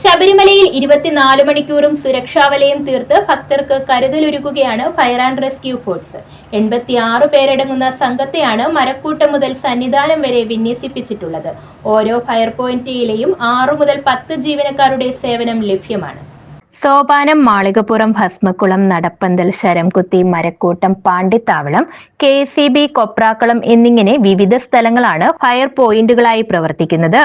ശബരിമലയിൽ ഇരുപത്തിനാല് മണിക്കൂറും സുരക്ഷാ വലയം തീർത്ത് ഭക്തർക്ക് കരുതലൊരുക്കുകയാണ് ഫയർ ആൻഡ് റെസ്ക്യൂ ഫോഴ്സ്. എൺപത്തിയാറ് പേരടങ്ങുന്ന സംഘത്തെയാണ് മരക്കൂട്ടം മുതൽ സന്നിധാനം വരെ വിന്യസിപ്പിച്ചിട്ടുള്ളത്. ഓരോ ഫയർ പോയിന്റിലെയും ആറു മുതൽ പത്ത് ജീവനക്കാരുടെ സേവനം ലഭ്യമാണ്. Sopanam Malikappuram Bhasmakulam Nadapanthal Sharamkuthi Marakkoottam Pandithavalam K C B Koprakkalam എന്നിങ്ങനെ വിവിധ സ്ഥലങ്ങളാണ് ഫയർ പോയിന്റുകളായി പ്രവർത്തിക്കുന്നത്.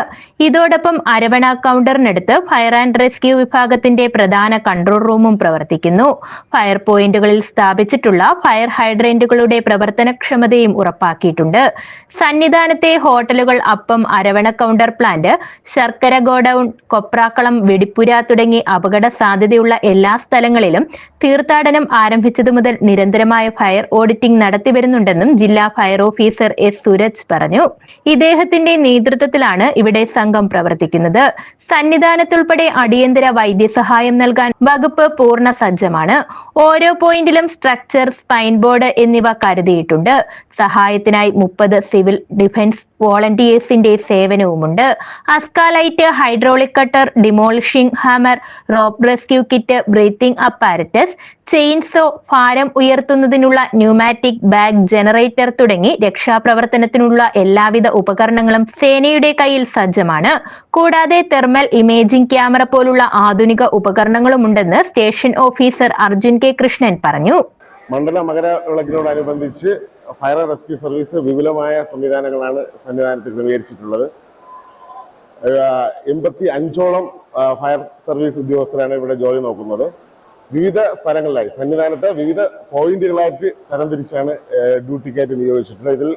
ഇതോടൊപ്പം അരവണ കൗണ്ടറിനടുത്ത് ഫയർ ആൻഡ് റെസ്ക്യൂ വിഭാഗത്തിന്റെ പ്രധാന കൺട്രോൾ റൂമും പ്രവർത്തിക്കുന്നു. ഫയർ പോയിന്റുകളിൽ സ്ഥാപിച്ചിട്ടുള്ള ഫയർ ഹൈഡ്രന്റുകളുടെ പ്രവർത്തനക്ഷമതയും ഉറപ്പാക്കിയിട്ടുണ്ട്. സന്നിധാനത്തെ ഹോട്ടലുകൾ അപ്പം അരവണ കൗണ്ടർ പ്ലാന്റ് ശർക്കര ഗോഡൌൺ കൊപ്രാക്കളം വെടിപ്പുര തുടങ്ങി അപകട സാധ്യതയുള്ള എല്ലാ സ്ഥലങ്ങളിലും തീർത്ഥാടനം ആരംഭിച്ചതു മുതൽ നിരന്തരമായ ഫയർ ഓഡിറ്റിംഗ് നടത്തിവരുന്നുണ്ടെന്നും ജില്ലാ ഫയർ ഓഫീസർ എസ് സുരജ് പറഞ്ഞു. ഇദ്ദേഹത്തിന്റെ നേതൃത്വത്തിലാണ് ഇവിടെ സംഘം പ്രവർത്തിക്കുന്നത്. സന്നിധാനത്തുൾപ്പെടെ അടിയന്തര വൈദ്യസഹായം നൽകാൻ വകുപ്പ് പൂർണ സജ്ജമാണ്. ഓരോ പോയിന്റിലും സ്ട്രക്ചർ സ്പൈൻ ബോർഡ് എന്നിവ കരുതിയിട്ടുണ്ട്. സഹായത്തിനായി മുപ്പത് സിവിൽ ഡിഫൻസ് വോളണ്ടിയേഴ്സിന്റെ സേവനവുമുണ്ട്. Aska light hydraulic cutter demolishing hammer rope rescue kit breathing apparatus chainsaw ഭാരം ഉയർത്തുന്നതിനുള്ള ന്യൂമാറ്റിക് ബാഗ് ജനറേറ്റർ തുടങ്ങി രക്ഷാപ്രവർത്തനത്തിനുള്ള എല്ലാവിധ ഉപകരണങ്ങളും സേനയുടെ കയ്യിൽ സജ്ജമാണ്. കൂടാതെ തെർമൽ ഇമേജിംഗ് ക്യാമറ പോലുള്ള ആധുനിക ഉപകരണങ്ങളും ഉണ്ടെന്ന് station officer Arjun K Krishnan പറഞ്ഞു. മണ്ഡല മകരവിളക്കിനോടനുബന്ധിച്ച് ഫയർ റെസ്ക്യൂ സർവീസ് വിപുലമായ സംവിധാനങ്ങളാണ് സന്നിധാനത്ത് ക്രമീകരിച്ചിട്ടുള്ളത്. എൺപത്തി അഞ്ചോളം ഫയർ സർവീസ് ഉദ്യോഗസ്ഥരാണ് ഇവിടെ ജോലി നോക്കുന്നത്. വിവിധ സ്ഥലങ്ങളിലായി സന്നിധാനത്ത് വിവിധ പോയിന്റുകളായിട്ട് തരംതിരിച്ചാണ് ഡ്യൂട്ടിക്കായിട്ട് നിയോഗിച്ചിട്ടുള്ളത്. ഇതിൽ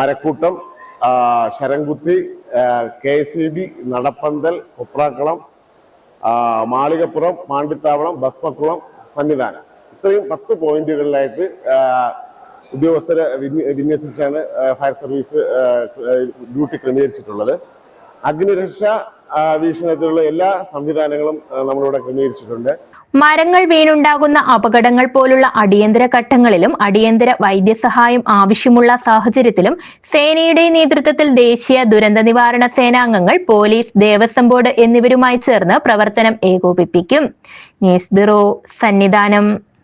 Marakkoottam Saramkuthi K C B Nadappanthal Koprakkulam Malikappuram Mandithavalam Basmakkulam Sannidhanam. ഇത്രയും പത്ത് പോയിന്റുകളിലായിട്ട് ഉദ്യോഗസ്ഥരെ വിന്യസിച്ചാണ് ഫയർ സർവീസ് ഡ്യൂട്ടി ക്രമീകരിച്ചിട്ടുള്ളത്. അഗ്നിരക്ഷ വീക്ഷണത്തിലുള്ള എല്ലാ സംവിധാനങ്ങളും നമ്മളിവിടെ ക്രമീകരിച്ചിട്ടുണ്ട്. മരങ്ങൾ വീണുണ്ടാകുന്ന അപകടങ്ങൾ പോലുള്ള അടിയന്തര ഘട്ടങ്ങളിലും അടിയന്തര വൈദ്യസഹായം ആവശ്യമുള്ള സാഹചര്യത്തിലും സേനയുടെ നേതൃത്വത്തിൽ ദേശീയ ദുരന്ത നിവാരണ സേനാംഗങ്ങൾ പോലീസ് ദേവസ്വം ബോർഡ് എന്നിവരുമായി ചേർന്ന് പ്രവർത്തനം ഏകോപിപ്പിക്കും. News bureau Sannidhanam.